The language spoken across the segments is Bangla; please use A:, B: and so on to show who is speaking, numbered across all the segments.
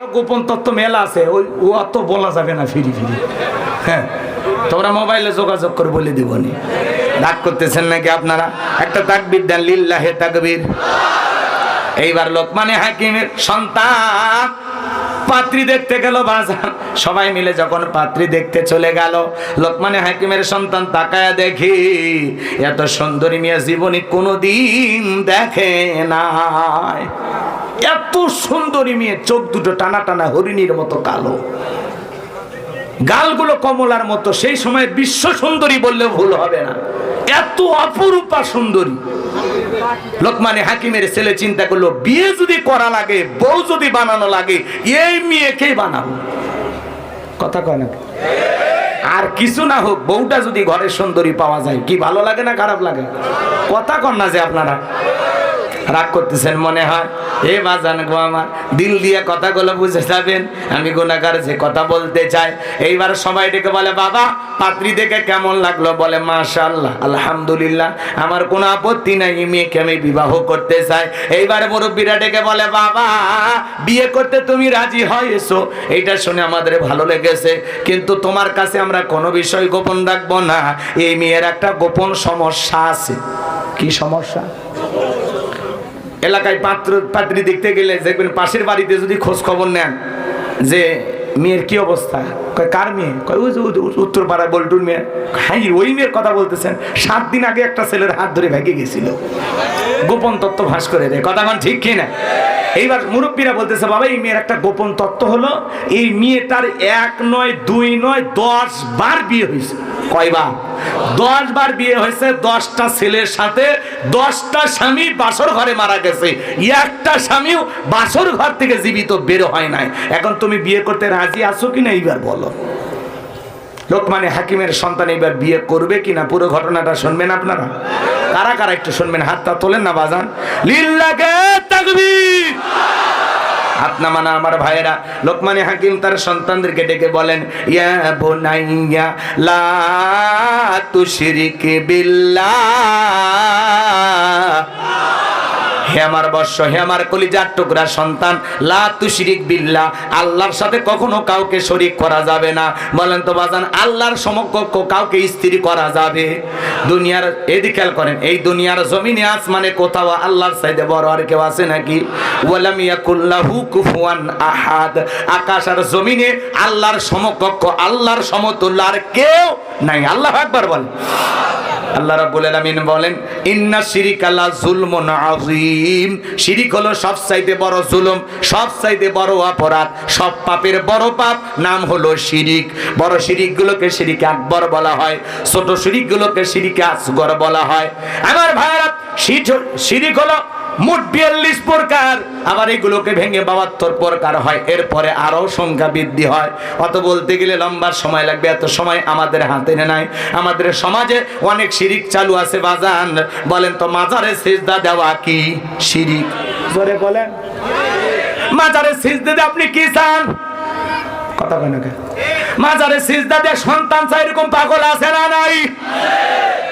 A: গোপন তত্ত্ব মেলা আছে, ওই ও অত বলা যাবে না ফিরি ফিরি। হ্যাঁ তোমরা মোবাইলে যোগাযোগ করে বলে দিবনি ডাক করতেছেন নাকি আপনারা? একটা তাকবির দেন, লিল্লাহে তাকবীর। এইবার লোকমানে হাকিমের সন্তান, পাত্রী দেখতে গেল বাজার। সবাই মিলে যখন পাত্রী দেখতে চলে গেল, লোকমানে হাকিমের সন্তান তাকায়া দেখি, এত সুন্দরী মেয়ে জীবনে কোনোদিন দেখে নাই। এত সুন্দরী মেয়ে, চোখ দুটো টানা টানা হরিণীর মতো কালো। গালগুলো কমলার মতো, সেই সময় বিশ্ব সুন্দরী বললে ভুল হবে না। এত অপরূপা সুন্দরী। লোকমানে হাকিমের ছেলে চিন্তা করল, বিয়ে যদি করা লাগে, বউ যদি বানানো লাগে, এই মেয়েকে বানাবো। কথা কয় না? আর কিছু না হোক, বউটা যদি ঘরের সুন্দরী পাওয়া যায়, কি ভালো লাগে না খারাপ লাগে? কথা কন না যে আপনারা। রাগ করতেছেন মনে হয়? এ বাজান গো আমার, দিল দিয়ে কথাগুলো বুঝে যাবেন আমি গুণাগার যে কথা বলতে চাই, এইবার সবাই ডেকে বলে, বাবা, পাত্রী দেখে কেমন লাগল? বলে মাশাল্লাহ আলহামদুলিল্লাহ, আমার কোনো আপত্তি নাই মেয়েকে আমি বিবাহ করতে চাই। এইবার মুরব্বীরা ডেকে বলে, বাবা, বিয়ে করতে তুমি রাজি হয়েছো? এইটা শুনে আমাদের ভালো লেগেছে, কিন্তু তোমার কাছে আমরা কোনো বিষয় গোপন রাখব না। এই মেয়ের একটা গোপন সমস্যা আছে। কি সমস্যা? এলাকায় পাত্র পাত্রী দেখতে গেলে দেখবেন পাশের বাড়িতে যদি খোঁজ খবর নেন যে মেয়ের কি অবস্থা? কয়, কার মেয়ে? কয়, ওই বল্টুর মেয়ে। হ্যাঁ ওই মেয়ের কথা বলতেছেন। সাত দিন আগে একটা ছেলের হাত ধরে ভেঙে গেছিল। গোপন তত্ত্ব ভাস করে দেয়। কথা মান ঠিক কিনা? এইবার মুরব্বীরা বলতেছে, বাবা, এই মেয়ের একটা গোপন তত্ত্ব হলো, এই মেয়েটার এক নয়, দুই নয়, দশ বার বিয়ে হয়েছে। কয়বার দশ বার বিয়ে হয়েছে, দশটা ছেলের সাথে দশটা স্বামী বাসর ঘরে মারা গেছে। একটা স্বামীও বাসর ঘর থেকে জীবিত বের হয় নাই। এখন তুমি বিয়ে করতে রাজি আছো কিনা এইবার বলো। লোকমানে হাকিমের সন্তান এবার বিয়ে করবে কিনা? পুরো ঘটনাটা শুনবেন আপনারা? কারা কারা একটু শুনবেন? হাতটা তোলেন না, বাজান। লিল্লাকে তাকবীর! হাত আমার ভাইয়েরা, লোকমানে হাকিম তার সন্তানদেরকে ডেকে বলেন, ইয়া বোনাইয়া, লা তুশরিক বিল্লাহ। হে আমার বর্ষ, হে আমার কলিজার টুকরা সন্তান, লা তুশরিক বিল্লাহ, আল্লাহর সাথে কখনো কাউকে শরিক করা যাবে না। বলেন তো বাজান, আল্লাহর সমকক্ষ কাউকে স্ত্রী করা যাবে? দুনিয়ার এদিকে খেয়াল করেন, এই দুনিয়ার জমিনে আসমানে কোথাও আল্লাহর সাইডে বড় আর কেউ আছে নাকি? ওয়ালাম ইয়াকুল্লাহু কুফুয়ান আহাদ। আকাশ আর জমিনে আল্লাহর সমকক্ষ আল্লাহর সমতুল্য আর কেউ নাই। আল্লাহ একবার বলেন। আল্লাহ রাব্বুল আলামিন বলেন, ইন্না শিরিকা লা যুলমুন আযীম। শিরিক হলো সব চাইতে বড় জুলুম, সব চাইতে বড় অপরাধ, সব পাপের বড় পাপ, নাম হলো শিরিক। বড় শিরিকগুলোকে শিরিকে আকবর বলা হয়, ছোট শিরিকগুলোকে শিরিকে আসগর বলা হয়। আমার ভাইরা শিরিক হলো মোট বিয়াল্লিশ প্রকার। আবার এগুলোকে ভেঙে বাহাত্তর প্রকার হয়। এরপরে আরও সংখ্যা বৃদ্ধি হয়। অত বলতে গেলে লম্বা সময় লাগবে। এত সময় আমাদের হাতে নাই। আমাদের সমাজে অনেক শিরিক চালু আছে বাজান। বলেন তো মাজারে সেজদা দেওয়া কি শিরিক? বলেন। মাজারে সিজদা আপনি কি চান? কথা কয় না মাজারে সিজদা দিয়ে সন্তান চাই, এরকম পাগল আছে না নাই?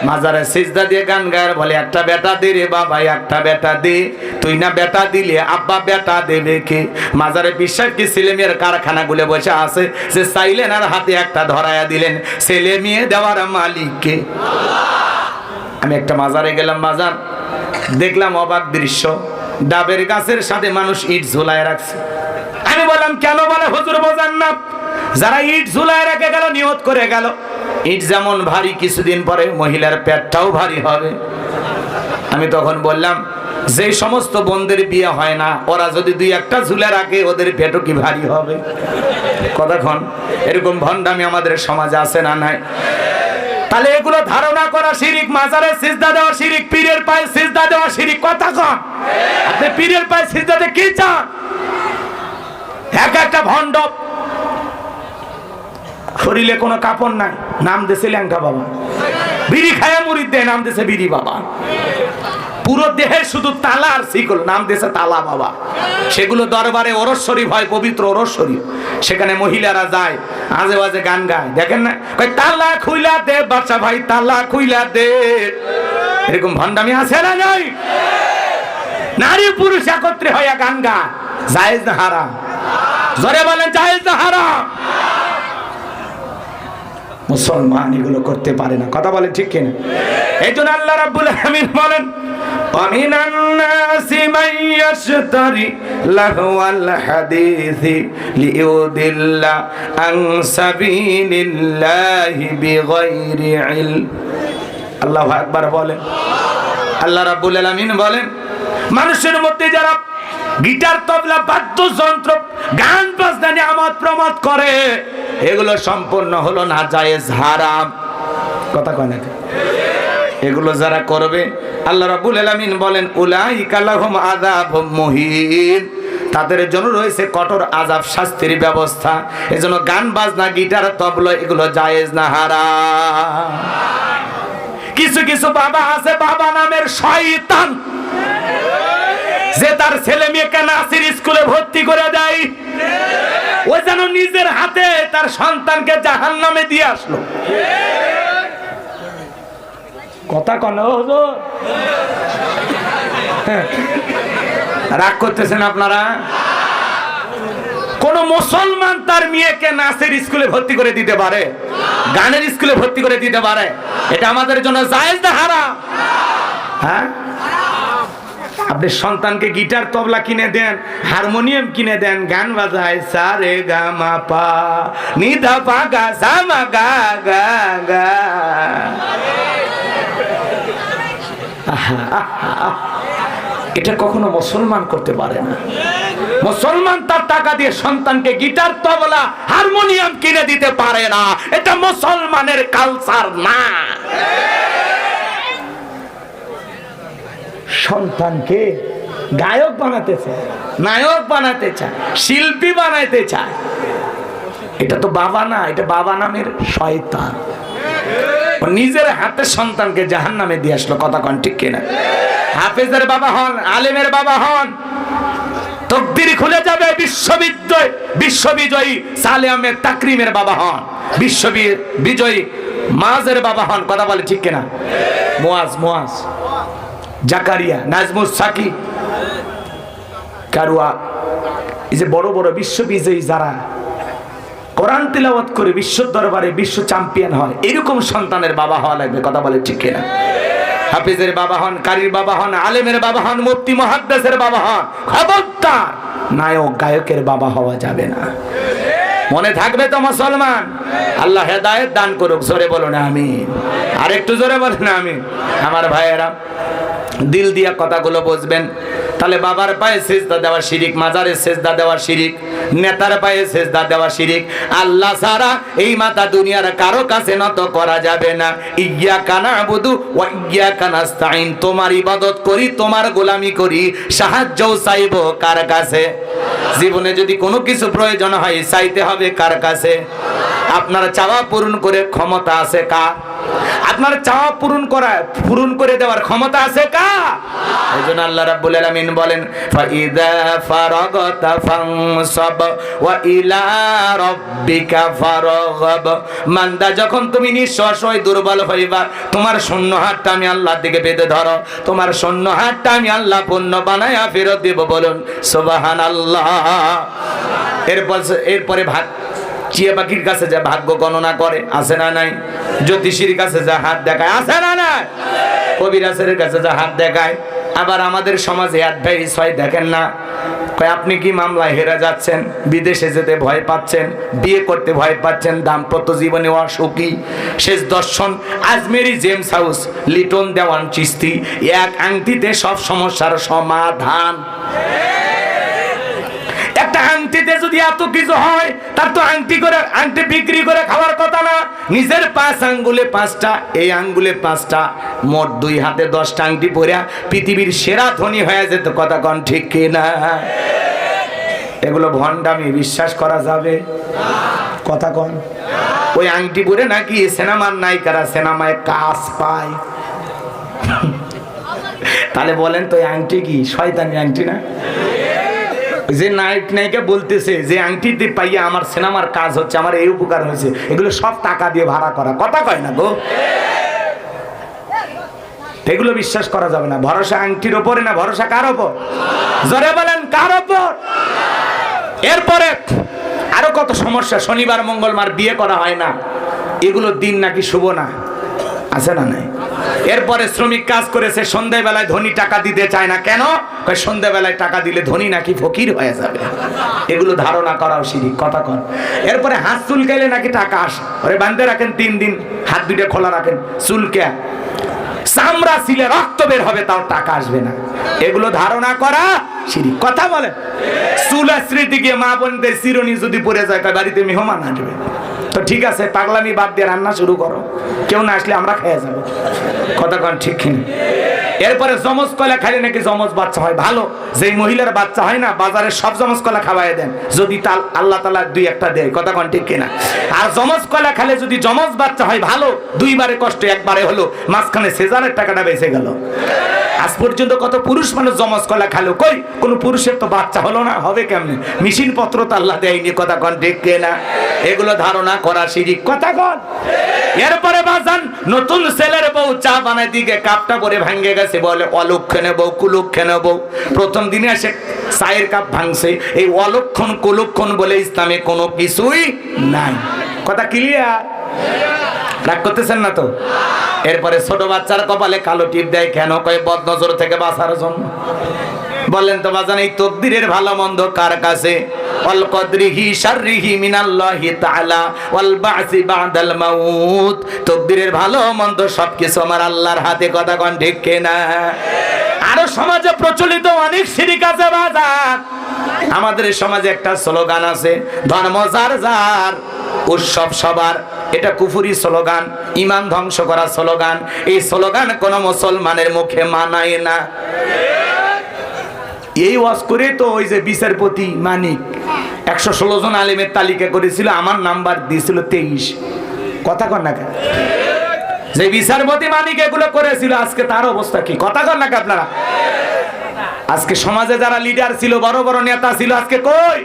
A: মাজারে সিজদা দিয়ে গান গায়, বলে, একটা বেটা দে রে বাবা, একটা বেটা দে। তুই না বেটা দিলে আব্বা বেটা দেবে কে? মাজারে বিশ্বাস কি, ছেলে মেয়ের কারখানা গুলে বসে আছে সে চাইলেন আর হাতে একটা ধরায়া দিলেন, ছেলে মেয়ে দেওয়ার মালিক কে? আমি একটা মাজারে গেলাম বাজার দেখলাম অবাক দৃশ্য। ডাবের গাছের সাথে মানুষ ইট ঝোলায় রাখছে। বললাম, কেন বলে হুজুর বোঝান না? যারা ইট ঝুলায় রেখে গেল, নিয়ত করে গেল। ইট যেমন ভারী, কিছুদিন পরে মহিলার পেটটাও ভারী হবে। আমি তখন বললাম, যে সমস্ত বোনদের বিয়ে হয় না, ওরা যদি দুই একটা ঝুলে রাখে, ওদের পেটও কি ভারী হবে? কতক্ষণ এরকম ভণ্ডামি আমাদের সমাজে আছে না নাই? তাহলে এগুলো ধারণা করা শিরিক, মাজারে সিজদা দেওয়া শিরিক, পীরের পায়ে সিজদা দেওয়া শিরিক, কথা কন আপনি পীরের পায়ে সিজদাতে কি চান? এক একটা ভণ্ড। শরীরে কোনো কাপড় নাই, নাম দেশে ল্যাঙ্কা বাবা। বিড়ি খায়া মুড়ির দেয়, নাম দেশে বিড়ি বাবা। পুরো দেহে শুধু তালা আর শিকল, নাম দেশে তালা বাবা। সেগুলো দরবারে ওরস শরীফ হয়, পবিত্র ওরস শরীফ। সেখানে মহিলারা যায়, আজে বাজে গান গায়। দেখেন না? তালা খুইলা দে বাচ্চা ভাই, তালা খুইলা দে। এরকম ভণ্ডামি আছে না নাই? নারী পুরুষ একত্রে হইয়া গান গায়। জায়েজ না হারাম। জোরে বলেন জায়েজ না হারাম মুসলমান এগুলো করতে পারে না কথা বলে ঠিক কিনা এই জন্য আল্লাহ রাব্বুল আলামিন বলেন ومن الناس من يشتري لهو الحديث ليضل عن سبيل الله بغير علم আল্লাহ আকবার বলেন আল্লাহ রাব্বুল আলামিন বলেন মানুষের মধ্যে যারা গিটার, তবলা, বাদ্যযন্ত্র, গান, বাজনা নিয়ে আমোদ প্রমোদ করে। এগুলো সম্পূর্ণ হলো না, জায়েজ, হারাম। কথা কয় না এগুলো যারা করবে, আল্লাহ রাব্বুল আলামিন বলেন, উলাইকা লাহুম আযাবুম মুহিন। তাদের জন্য রয়েছে কঠোর আজাব শাস্তির ব্যবস্থা। এজন্য গান, বাজনা, গিটার, তবলা, এগুলো জায়েজ না, হারাম। কিছু কিছু বাবা আছে, বাবা নামের শয়তান। যে তার ছেলে মেয়েকে নাসির স্কুলে ভর্তি করে দেয়, ও যেন নিজের হাতে তার সন্তানকে জাহান নামে দিয়ে আসলো। কথা কন হ্যাঁ। রাগ করতেছেন আপনারা? কোন মুসলমান তার মেয়েকে নাচের স্কুলে ভর্তি করে দিতে পারে? গানের স্কুলে ভর্তি করে দিতে পারে? এটা আমাদের জন্য জায়েজ না হারাম? হ্যাঁ? আপনি সন্তানকে গিটার তবলা কিনে দেন, হারমোনিয়াম কিনে দেন, গান বাজায়, সা রে গা মা পা, নি ধা পা গা, সা মা গা গা গা। এটা কখনো মুসলমান করতে পারে না। মুসলমান তার টাকা দিয়ে সন্তানকে গিটার, তবলা, হারমোনিয়াম কিনে দিতে পারে না। এটা মুসলমানের কালচার না। সন্তানকে গায়ক বানাতে চায়, নায়ক বানাতে চায়, শিল্পী বানাইতে চায়। এটা তো বাবা না, এটা বাবা নামের শয়তান। নিজের হাতে সন্তানকে জাহান নামে দিয়ে আসলো, কথা কন ঠিক কিনা? হাফেজের বাবা হন, আলেমের বাবা হন, তকদির খুলে যাবে বিশ্ববিদ্যালয় বিশ্ববিজয়ী সালে আহমেদ তাকরিমের বাবা হন, বিশ্ববি, বিজয়ী বাবা হন, কথা বলে ঠিক কিনা? মোয়াজ মোয়াজ। জাকারিয়া, নাজমুস সাকি। কারুয়া, এই যে বড় বড় বিশ্ববিজয়ী যারা, কোরআন তিলাওয়াত করে বিশ্ব দরবারে বিশ্ব চ্যাম্পিয়ন হয়, এরকম সন্তানের বাবা হওয়া লাগবে, কথা বলে ঠিক কিনা? হাফিজের বাবা হন, কারির বাবা হন, আলেমের বাবা হন, মুফতি মহাদ্দেশের বাবা হন, খবরদার, নায়ক, গায়কের বাবা হওয়া যাবে না। মনে থাকবে তো মুসলমান? আল্লাহ হেদায়েত দান করুক, জোরে বলো না আমি আর একটু জোরে বলো না আমি আমার ভাইয়েরা দিল দিয়া কথাগুলো বুঝবেন। তাহলে বাবার পায়ে সেজদা দেওয়া শিরিক, মাজারে সেজদা দেওয়া শিরিক, নেতার পায়ে সেজদা দেওয়া শিরিক। আল্লাহ সারা এই মাথা দুনিয়ার কারও কাছে নত করা যাবে না। ইয়া কানা বুধু ও ইয়া কানাস্তাইন তোমার ইবাদত করি, তোমার গোলামি করি, সাহায্যও চাইব কার কাছে? জীবনে যদি কোনো কিছু প্রয়োজন হয়, চাইতে হবে কার কাছে? আপনার চাওয়া পূরণ করে ক্ষমতা আছে কার? আপনার চাওয়া পূরণ করা, পূরণ করে দেওয়ার ক্ষমতা আছে কা? এই জন্য আল্লাহ রাব্বুল আলামিন বলেন, ফাইদা ফারাগতা ফানসাব ওয়া ইলা রাব্বিকা ফারগাব। মান্দা, যখন তুমি নিঃশ্বাস হয়ে দুর্বল হইবা, তোমার শূন্য হাতটা আমি আল্লাহর দিকে বেঁধে ধরো। তোমার শূন্য হাতটা আমি আল্লাহ পূর্ণ বানায়া ফেরত দেব বলুন, সুবহানাল্লাহ। এরপর, এরপরে ভাগ চিয়া পাখির কাছে যা ভাগ্য গণনা করে, আছে না নাই? জ্যোতিষীর কাছে যা হাত দেখায়, আছে না নাই? কবিরাজের কাছে যা হাত দেখায়, আবার আমাদের সমাজে অ্যাডভাইস হয়, দেখেন না আপনি কি মামলায় হেরে যাচ্ছেন, বিদেশে যেতে ভয় পাচ্ছেন, বিয়ে করতে ভয় পাচ্ছেন, দাম্পত্য জীবনে অসুখী, শেষ দর্শন, আজমেরি জেমস হাউস, লিটন দেওয়ান চিস্তি, এক আংটিতে সব সমস্যার সমাধান। আংটিতে যদি এত কিছু হয়, তার তো আংটি করে, আংটি বিক্রি করে খাওয়ার কথা না। নিজের পাঁচ আঙ্গুলে পাঁচটা, এই আঙ্গুলে পাঁচটা, মোট দুই হাতে দশটা আংটি পরিয়া পৃথিবীর সেরা ধনী হয়ে যেত, কথা কন ঠিক কিনা এগুলো ভণ্ডামি, বিশ্বাস করা যাবে? কথা কন। ওই আংটি পরে নাকি সিনেমার নায়িকারা সিনেমায় কাজ পায়? তাহলে বলেন তো আংটি কি? শয়তানি আংটি না? যে নায়ক নায়িকা বলতেছে যে আংটিতে পাইয়া আমার সিনেমার কাজ হচ্ছে, আমার এই উপকার হয়েছে। এগুলো সব টাকা দিয়ে ভাড়া করা। কথা কয় না গো। এগুলো বিশ্বাস করা যাবে না। ভরসা আংটির ওপরে না ভরসা কার ওপর? জোরে বলেন, কার ওপর? এরপরে আরও কত সমস্যা, শনিবার, মঙ্গলবার বিয়ে করা হয় না। এগুলো দিন নাকি শুভ না? আছে না নাই? এরপরে শ্রমিক কাজ করেছে, সন্ধ্যাবেলায় ধনী টাকা দিতে চায় না। কেন? সন্ধ্যাবেলায় টাকা দিলে ধনী নাকি ফকির হয়ে যাবে। এগুলো ধারণা করাও সিঁড়ি কথা কর। এরপরে হাত চুলকাইলে নাকি টাকা আসে। ওরে, বান্ধে রাখেন তিন দিন, হাত দুইটা খোলা রাখেন, চুলকে। চামড়া ছিলে, রক্ত বের হবে, তাও টাকা আসবে না। এগুলো ধারণা করা সিঁড়ি কথা বলে চুলা স্মৃতি গিয়ে মা বোনদের চিরনি যদি পড়ে যায় কয় বাড়িতে মেহমান আসবে। তো ঠিক আছে, পাগলামি বাদ দিয়ে রান্না শুরু করো। কেউ না আসলে আমরা খেয়ে যাব। কতক্ষণ ঠিক কিনা? এরপরে জমজ কলা খাইলে নাকি জমজ বাচ্চা হয়? ভালো। যেই মহিলার বাচ্চা হয় না, বাজারে সব জমজ কলা খাওয়াই দেন। যদি তাল আল্লাহ তালা দুই একটা দেয়, কথা কন ঠিক কিনা? আর জমজ কলা খালে যদি জমজ বাচ্চা হয়, ভালো। দুইবারে কষ্ট, একবারে হলো। মাঝখানে সেজারের টাকাটা বেঁচে গেল। আজ পর্যন্ত কত পুরুষ মানুষ জমজ কলা খালো? কই? কোন পুরুষের তো বাচ্চা হলো না, হবে কেমনে? মেশিন পত্র তো আল্লাহ দেয়নি, কথা কন ঠিক না এগুলো ধারণা করা শিরিক, কথা কন। এরপরে বাজান, নতুন ছেলের বউ চা বানাই দিকে, কাপটা পরে ভাঙ্গে গেছে। বলে, অলক্ষণে বউ কুলক্ষণে বউ প্রথম দিনে এসে চায়ের কাপ ভাঙছে। এই অলক্ষণ, কুলক্ষণ বলে ইসলামে কোনো কিছুই নাই। কথা ক্লিয়ার রাগ করতেছেন না তো? এরপরে ছোট বাচ্চার কপালে কালো টিপ দেয় কেন? কয় বদ নজর থেকে বাঁচার জন্য। বললেন তো বাজান, এই তকদিরের ভালো মন্দ কার কাছে? অল কদরিহি শাররিহি মিনাল্লাহি তাআলা, ওয়াল বাসি বাদাল মাউত। তকদিরের ভালো মন্দ সবকিছু আমার আল্লাহর হাতে, কথা কোন ঠিক কিনা? আরও সমাজে প্রচলিত অনেক শিরিক আছে বাজার আমাদের সমাজে একটা স্লোগান আছে, ধর্ম যার যার, উৎসব সবার। এটা কুফুরি স্লোগান ইমান ধ্বংস করা স্লোগান। এই স্লোগান কোন মুসলমানের মুখে মানায় না। এই ওয়াজ করে তো ওই যে বিচারপতি মানিক একশো ষোলো জন আলেমের তালিকা করেছিল, আমার নাম্বার দিয়েছিল তেইশ। কথা কর না? যে বিচারপতি মানিক এগুলো করেছিল, আজকে তার অবস্থা কি? কথা কর না কে আপনারা? আজকে সমাজে যারা লিডার ছিল, বড় বড় নেতা ছিল, আজকে কই?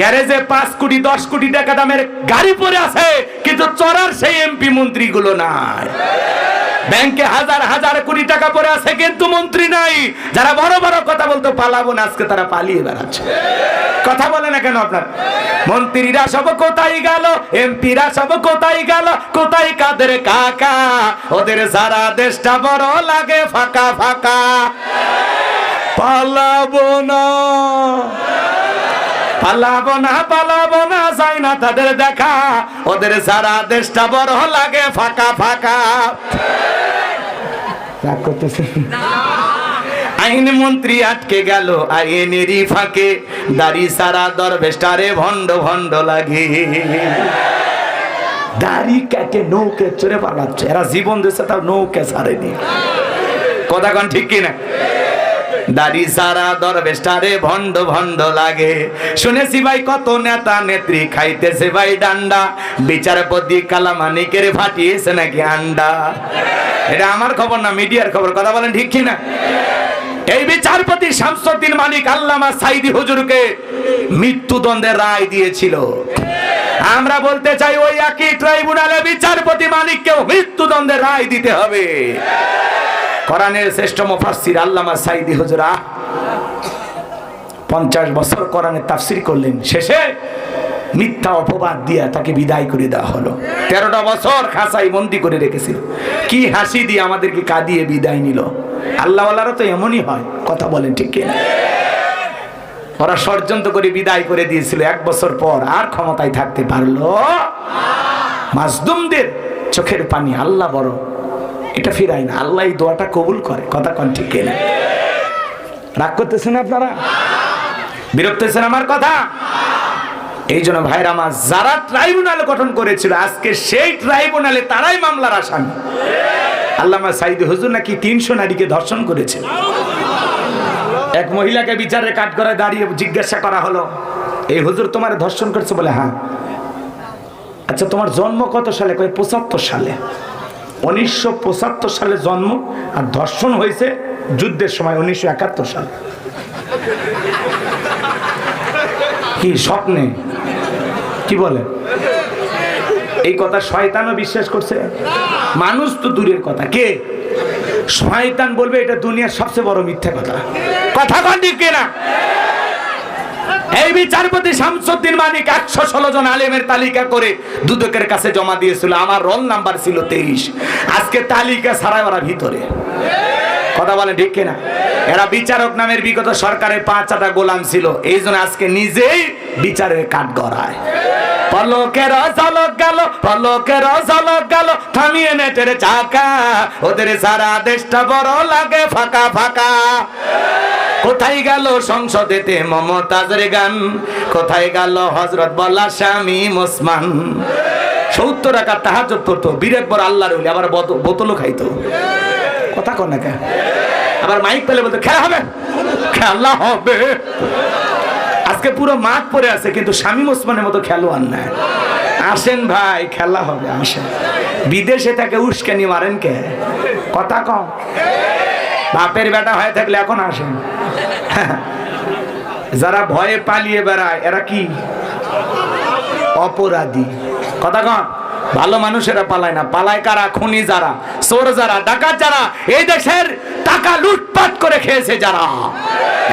A: গ্যারেজে পাঁচ কোটি, দশ কোটি টাকা দামের গাড়ি পরে আছে, কিন্তু চড়ার সেই এমপি মন্ত্রী গুলো নাই। ব্যাংকে হাজার হাজার কোটি টাকা পরে আছে, কিন্তু মন্ত্রী নাই। যারা বড় বড় কথা বলতো, পালাবো না, আজকে তারা পালিয়ে বেড়াচ্ছে। কথা বলে না কেন আপনার? মন্ত্রীরা সব কোথায় গেল? এমপিরা সব কোথায় গেল? কোথায় কাদের কাকা? ওদের সারা দেশটা বড় লাগে ফাঁকা ফাঁকা। পালাবো না। পালাবো না পালাবো না যাই না তাদের দেখা। ওদের সারা দেশটা বড় লাগে ফাঁকা ফাঁকা। রাগ করতেছে। আইন মন্ত্রী আটকে গেল আইনেরই ফাঁকে। দাড়ি সারা দরবেশটারে ভণ্ড ভণ্ড লাগে। দাড়ি কাকে নৌকে চড়ে পালাচ্ছে? এরা জীবন দিচ্ছে তাও নৌকে সারেনি কথা কন ঠিক কিনা? দাড়ি সারা দরবেশটারে ভণ্ড ভণ্ড লাগে। শুনেছি ভাই, কত নেতা নেত্রী খাইতেছে ভাই ডান্ডা। বিচারপতি কালামানিকের ফাটিয়েছে নাকি আন্ডা? এটা আমার খবর না, মিডিয়ার খবর, কথা বলেন ঠিক কিনা এই বিচারপতি শামসুদ্দিন মালিক আল্লামা সাইদি হুজুরকে মৃত্যুদণ্ডের রায় দিয়েছিল। আমরা বলতে চাই, ওই একই ট্রাইব্যুনালে বিচারপতি মালিককেও মৃত্যুদণ্ডের রায় দিতে হবে। কোরআনের শ্রেষ্ঠ মুফাসসির আল্লামা সাইদি হুজুরা পঞ্চাশ বছর কোরআনের তাফসির করলেন। শেষে মিথ্যা অপবাদ দিয়ে তাকে বিদায় করে দেওয়া হলো। তেরোটা বছর খাসাই বন্দি করে রেখেছিল। কি হাসি দিয়ে আমাদেরকে কাঁদিয়ে বিদায় নিল। আল্লাহওয়ালারা তো এমনই হয়, কথা বলেন ঠিক ওরা ষড়যন্ত্র করে বিদায় করে দিয়েছিল। এক বছর পর আর ক্ষমতায় থাকতে পারল মাজদুমদের চোখের পানি, আল্লাহ বড়। এটা ফিরাই না। আল্লাহ এই দোয়াটা কবুল করে। কথা কন ঠিক কিনা? রাগ করতেছেন আপনারা? বিরক্ত হয়েছেন আমার কথা? এই জন্য ভাইরা আমার যারা ট্রাইব্যুনাল গঠন করেছিল, আজকে সেই ট্রাইব্যুনালে তারাই মামলার আসামি। আল্লামা সাইদি হুজুর নাকি তিনশো নারীকে ধর্ষণ করেছে। এক মহিলাকে বিচারে কাঠ করে দাঁড়িয়ে জিজ্ঞাসা করা হলো, এই হুজুর তোমার ধর্ষণ করেছে বলে? হ্যাঁ। আচ্ছা তোমার জন্ম কত সালে? কয়, পঁচাত্তর সালে। উনিশশো পঁচাত্তর সালে জন্ম আর ধর্ষণ হয়েছে যুদ্ধের সময় উনিশশো সালে। কি স্বপ্নে? কি বলে? এই কথা শয়তানও বিশ্বাস করছে। মানুষ তো দূরের কথা। কে? শয়তান বলবে এটা দুনিয়ার সবচেয়ে বড় মিথ্যা কথা। কথা কন ঠিক কিনা? এই বিচারপতি শামসুদ্দিন মানিক একশো ষোলো জন আলেমের তালিকা করে দুদকের কাছে জমা দিয়েছিল। আমার রোল নাম্বার ছিল তেইশ। আজকে তালিকা ছাড়াই ওরা ভিতরে। কথা বলেন ঠিক কিনা? এরা বিচারক নামের বিগত সরকারের পাঁচ আটা গোলাম ছিল। এই জন্য আজকে নিজেই বিচারের কাঠ গড়ায়। পলকের ঝলক গেল, পলকের ঝলক গেল, থামিয়ে নেটের চাকা। ওদের সারা দেশটা বড় লাগে, ফাঁকা ফাঁকা। কোথায় গেল সংসদেতে মমতাজের গান? কোথায় গেল হজরত বল্লা স্বামী মোসমান সত্তর টাকা তাহাজ করতো বিরাট বড় আল্লাহর হইলে আবার বোত- বোতলও খাইতো। কথা না কেন? আবার মাইক পেলে বলতো, খেলা হবে? খেলা হবে। আজকে পুরো মাঠ পরে আছে, কিন্তু স্বামী ওসমানের মতো খেলোয়াড় নাই। আসেন ভাই, খেলা হবে, আসেন। বিদেশে তাকে উস্কানি মারেন কে? কথা কম বাপের বেটা হয়ে থাকলে এখন আসেন। যারা ভয়ে পালিয়ে বেড়ায়, এরা কি? অপরাধী। কথা কন, ভালো মানুষেরা পালায় না। পালায় কারা? খুনি যারা, চোর যারা, ডাকাত যারা, এই দেশের টাকা লুটপাট করে খেয়েছে যারা।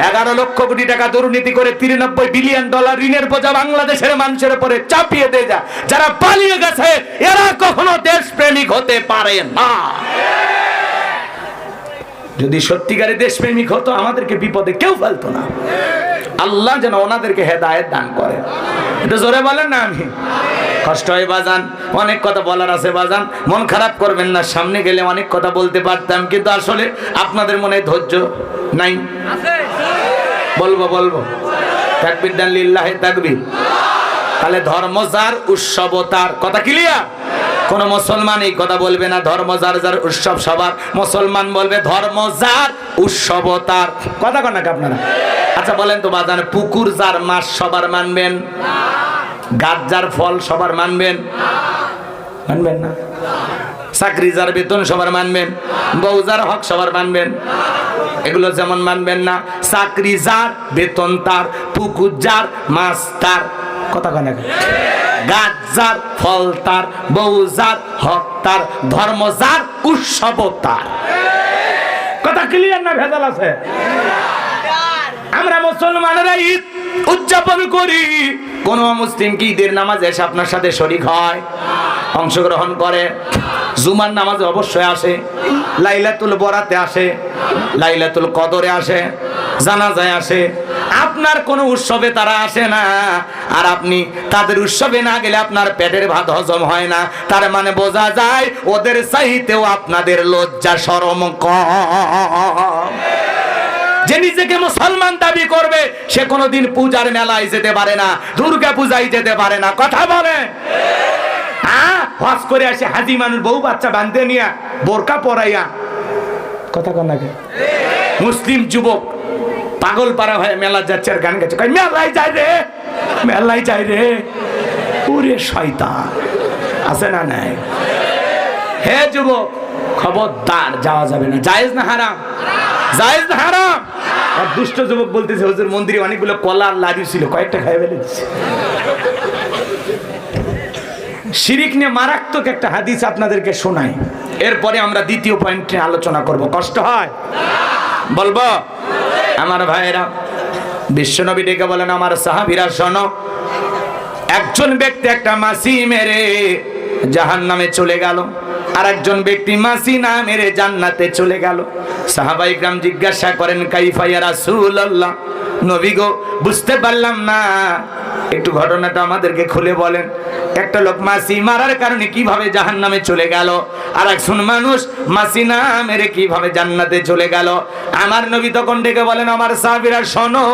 A: এগারো লক্ষ কোটি টাকা দুর্নীতি করে তিরানব্বই বিলিয়ন ডলার ঋণের বোঝা বাংলাদেশের মানুষের উপরে চাপিয়ে দিয়ে যা যারা পালিয়ে গেছে, এরা কখনো দেশপ্রেমিক হতে পারে না। যদি সত্যিকারে দেশপ্রেমিক হতো, আমাদেরকে বিপদে কেউ ফেলতো না। আল্লাহ যেন ওনাদেরকে হেদায়েত দান করে। এটা জোরে বলেন না আমি? কষ্ট হয় বাজান, অনেক কথা বলার আছে বাজান। মন খারাপ করবেন না, সামনে গেলে অনেক কথা বলতে পারতাম, কিন্তু আসলে আপনাদের মনে ধৈর্য নাই। বলব বলব। তাকবির তাহলে ধর্ম যার উৎসব তার। কথা ক্লিয়ার কোন মুসলমান এই কথা বলবে না, ধর্ম যার যার উৎসব সবার। মুসলমান বলবে, ধর্ম যার উৎসব তার। কথা কন আপনারা। আচ্ছা বলেন তো বাজান, পুকুর যার মাছ সবার মানবেন? গাছ যার ফল সবার মানবেন? মানবেন না। চাকরি যার বেতন সবার মানবেন? বউ যার হক সবার মানবেন? এগুলো যেমন মানবেন না, চাকরি যার, বেতন তার, পুকুর যার, মাছ তার। কথা কয় না? গাছ যার ফল তার বউ যার হক তার ধর্ম যার উৎসব তার কথা ক্লিয়ার না ভেজাল আছে? আমরা মুসলমানেরা ঈদ উদযাপন করি। কোন মুসলিম কি ঈদের নামাজে এসে আপনার সাথে শরিক হয়? অংশগ্রহণ করে? জুমার নামাজে অবশ্যই আসে। লাইলাতুল বরাতে আসে। লাইলাতুল কদরে আসে। জানাজায় আসে। আপনার কোনো উৎসবে তারা আসে না। আর আপনি তাদের উৎসবে না গেলে আপনার পেটের ভাত হজম হয় না। তার মানে বোঝা যায় ওদের চাইতেও আপনাদের লজ্জা সরম কম। যে নিজেকে মুসলমান দাবি করবে, সে কোনোদিন পূজার মেলায় যেতে পারে না, দুর্গা পূজায় যেতে পারে না। কথা বলে? হ্যাঁ করে আসে হাজি মানুষ, বউ বাচ্চা বাঁধতে নিয়ে, বোরকা পরাইয়া। কথা কন? মুসলিম যুবক পাগল পাড়া হয়ে মেলা যাচ্ছে, আর গান গাচ্ছে। মেলায় যায় রে, মেলায় যায় রে। পুরে শয়তান, আছে না নাই? হে যুবক, খবরদার, যাওয়া যাবে না। জায়েজ না হারাম? জায়েজ না হারাম? আর দুষ্ট যুবক বলতেছে, হুজুর, মন্দিরে অনেকগুলো কলা আর লাড়ি ছিল, কয়েকটা খাই ফেলে দিচ্ছে শিরিক নিয়ে মারাত্মক একটা হাদিস আপনাদেরকে শোনাই। এরপরে আমরা দ্বিতীয় পয়েন্টে আলোচনা করব। কষ্ট হয়? বলব? আমার ভাইয়েরা বিশ্বনবী ডেকে বলেন, আমার সাহাবিরা, শোনো, একজন ব্যক্তি একটা মাসি মেরে জাহান নামে চলে গেল আর একজন ব্যক্তি মাসি না মেরে জান্নাতে চলে গেল। সাহাবাই গ্রাম জিজ্ঞাসা করেন কাইফাইয়া রাসূলুল্লাহ? নবী গো, বুঝতে পারলাম না। একটু ঘটনাটা আমাদেরকে খুলে বলেন। একটা লোক মাসি মারার কারণে কীভাবে জাহান নামে চলে গেল? আর একজন মানুষ মাসি না মেরে কীভাবে জান্নাতে চলে গেল? আমার নবী তখন ডেকে বলেন, আমার সাহাবীরা, শোনো,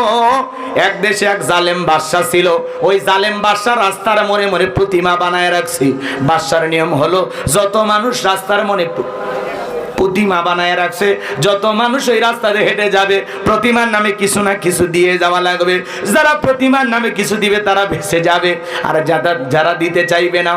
A: এক দেশে এক জালেম বাদশা ছিল। ওই জালেম বাদশা রাস্তার মনে মনে প্রতিমা বানায় রাখছি। বাদশার নিয়ম হলো, যত মানুষ রাস্তার মনে প্রতিমা বানায় রাখছে। যত মানুষ ওই রাস্তাতে হেঁটে যাবে, প্রতিমার নামে কিছু না কিছু দিয়ে যাওয়া লাগবে। যারা প্রতিমার নামে কিছু দিবে, তারা ভেসে যাবে। আর যারা যারা দিতে চাইবে না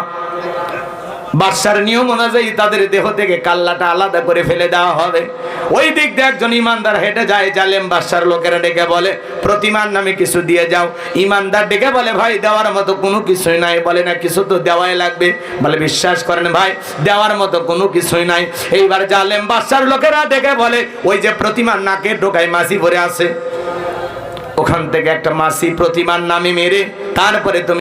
A: বাদশার নিয়ম অনুযায়ী তাদের দেহ থেকে কাল্লাটা আলাদা করে ফেলে দেওয়া হবে। ওই দিক দিয়ে একজন ইমানদার হেঁটে যায়, জালেম বাদশার লোকেরা ডেকে বলে, প্রতিমার নামে কিছু দিয়ে যাও। ইমানদার ডেকে বলে, ভাই, দেওয়ার মতো কোনো কিছুই নাই। বলে, না, কিছু তো দেওয়াই লাগবে। বলে, বিশ্বাস করেন ভাই, দেওয়ার মতো কোনো কিছুই নাই। এইবার জালেম বাদশার লোকেরা ডেকে বলে, ওই যে প্রতিমার নাকে ঢোকায় মাসি ভরে আছে, ওখান থেকে একটা মাসি প্রতিমার নামে মেরে, তারপরে তুমি